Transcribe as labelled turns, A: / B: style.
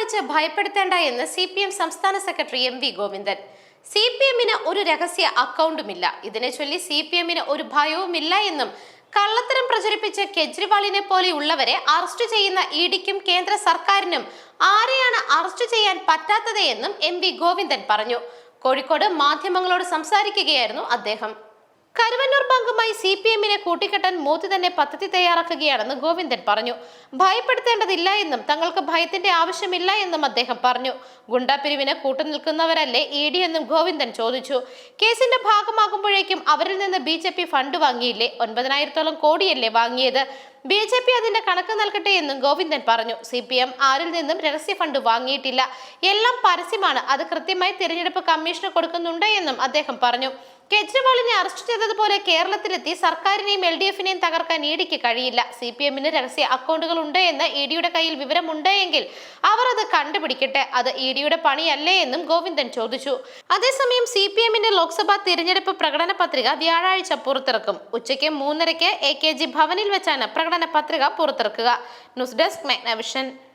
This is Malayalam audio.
A: കാണിച്ച് ഭയപ്പെടുത്തേണ്ട എന്ന് സി പി എം സംസ്ഥാന secretary M V Govindan C P എമ്മിന് ഒരു രഹസ്യ അക്കൗണ്ടുമില്ല ഇതിനെ ചൊല്ലി സി പി എമ്മിന് ഒരു ഭയവുമില്ല എന്നും കള്ളത്തരം പ്രചരിപ്പിച്ച് കെജ്രിവാളിനെ പോലെയുള്ളവരെ അറസ്റ്റ് ചെയ്യുന്ന ഇ ഡിക്കും കേന്ദ്ര സർക്കാരിനും ആരെയാണ് അറസ്റ്റ് ചെയ്യാൻ പറ്റാത്തത് എന്നും എം വി ഗോവിന്ദൻ പറഞ്ഞു കോഴിക്കോട് മാധ്യമങ്ങളോട് സംസാരിക്കുകയായിരുന്നു അദ്ദേഹം കരുവന്നൂർ ഇതിനായി സി പി എമ്മിനെ കൂട്ടിക്കെട്ടാൻ മോദി തന്നെ പദ്ധതി തയ്യാറാക്കുകയാണെന്ന് ഗോവിന്ദൻ പറഞ്ഞു ഭയപ്പെടുത്തേണ്ടതില്ല എന്നും തങ്ങൾക്ക് ഭയത്തിന്റെ ആവശ്യമില്ല എന്നും അദ്ദേഹം പറഞ്ഞു ഗുണ്ടാപിരിവിന് കൂട്ടുനിൽക്കുന്നവരല്ലേ ഇ ഡി എന്നും ഗോവിന്ദൻ ചോദിച്ചു കേസിന്റെ ഭാഗമാകുമ്പോഴേക്കും അവരിൽ നിന്ന് ബി ജെ പി ഫണ്ട് വാങ്ങിയില്ലേ ഒൻപതിനായിരത്തോളം കോടിയല്ലേ വാങ്ങിയത് ബി ജെ പി അതിന്റെ കണക്ക് നൽകട്ടെ എന്നും ഗോവിന്ദൻ പറഞ്ഞു സി പി എം ആരിൽ നിന്നും രഹസ്യ ഫണ്ട് വാങ്ങിയിട്ടില്ല എല്ലാം പരസ്യമാണ് അത് കൃത്യമായി തിരഞ്ഞെടുപ്പ് കമ്മീഷന് കൊടുക്കുന്നുണ്ട് എന്നും അദ്ദേഹം പറഞ്ഞു കെജ്രിവാളിനെ അറസ്റ്റ് ചെയ്തതുപോലെ കേരളത്തിലെത്തി സർക്കാരിനെയും എൽ ഡി എഫിനെയും തകർക്കാൻ ഇ ഡിക്ക് കഴിയില്ല സി പി എമ്മിന് രഹസ്യ അക്കൗണ്ടുകൾ ഉണ്ട് എന്ന് ഇ ഡിയുടെ കയ്യിൽ വിവരമുണ്ട് എങ്കിൽ അവർ അത് കണ്ടുപിടിക്കട്ടെ അത് ഇ ഡിയുടെ പണിയല്ലേ എന്നും ഗോവിന്ദൻ ചോദിച്ചു അതേസമയം സി പി എമ്മിന്റെ ലോക്സഭാ തിരഞ്ഞെടുപ്പ് പ്രകടന പത്രിക വ്യാഴാഴ്ച പുറത്തിറക്കും ഉച്ചയ്ക്ക് മൂന്നരയ്ക്ക് എ കെ ജി ഭവനിൽ വെച്ചാണ് പ്രകടന പത്രിക പുറത്തിറക്കുക ന്യൂസ് ഡെസ്ക് മാഗ്നവിഷൻ